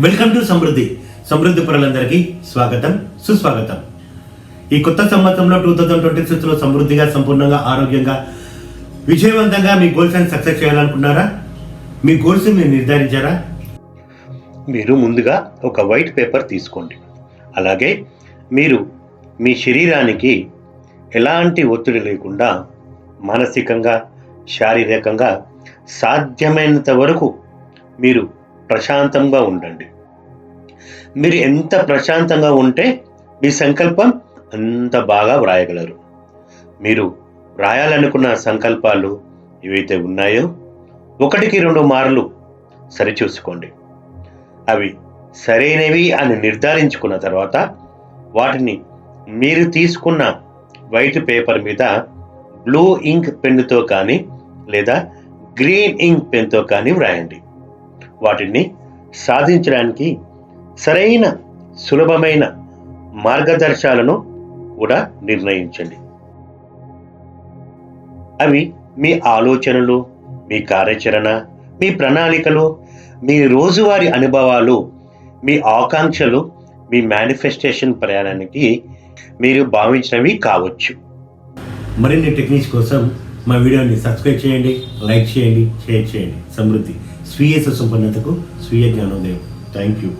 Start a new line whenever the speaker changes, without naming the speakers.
Welcome to సమృద్ధి. సమృద్ధి పరులందరికీ స్వాగతం సుస్వాగతం. ఈ కొత్త సంవత్సరంలో టూ థౌజండ్ ట్వంటీ సిక్స్లో సమృద్ధిగా సంపూర్ణంగా ఆరోగ్యంగా విజయవంతంగా మీ గోల్స్ అని సక్సెస్ చేయాలనుకున్నారా? మీ గోల్స్ మీరు నిర్ధారించారా?
మీరు ముందుగా ఒక వైట్ పేపర్ తీసుకోండి. అలాగే మీరు మీ శరీరానికి ఎలాంటి ఒత్తిడి లేకుండా మానసికంగా శారీరకంగా సాధ్యమైనంత వరకు మీరు ప్రశాంతంగా ఉండండి. మీరు ఎంత ప్రశాంతంగా ఉంటే మీ సంకల్పం అంత బాగా వ్రాయగలరు. మీరు వ్రాయాలనుకున్న సంకల్పాలు ఏవైతే ఉన్నాయో ఒకటికి రెండు మార్లు సరిచూసుకోండి. అవి సరైనవి అని నిర్ధారించుకున్న తర్వాత వాటిని మీరు తీసుకున్న వైట్ పేపర్ మీద బ్లూ ఇంక్ పెన్నుతో కానీ లేదా గ్రీన్ ఇంక్ పెన్తో కానీ వ్రాయండి. వాటిని సాధించడానికి సరైన సులభమైన మార్గదర్శాలను కూడా నిర్ణయించండి. అవి మీ ఆలోచనలు మీ కార్యాచరణ మీ ప్రణాళికలు మీ రోజువారీ అనుభవాలు మీ ఆకాంక్షలు మీ మేనిఫెస్టేషన్ ప్రయాణానికి మీరు భావించినవి కావచ్చు.
మరిన్ని టెక్నిక్స్ కోసం మా వీడియోని సబ్స్క్రైబ్ చేయండి లైక్ చేయండి షేర్ చేయండి. సమృద్ధి. స్వీయ సుసంపన్నతకు స్వీయ జ్ఞానోదయం. Thank you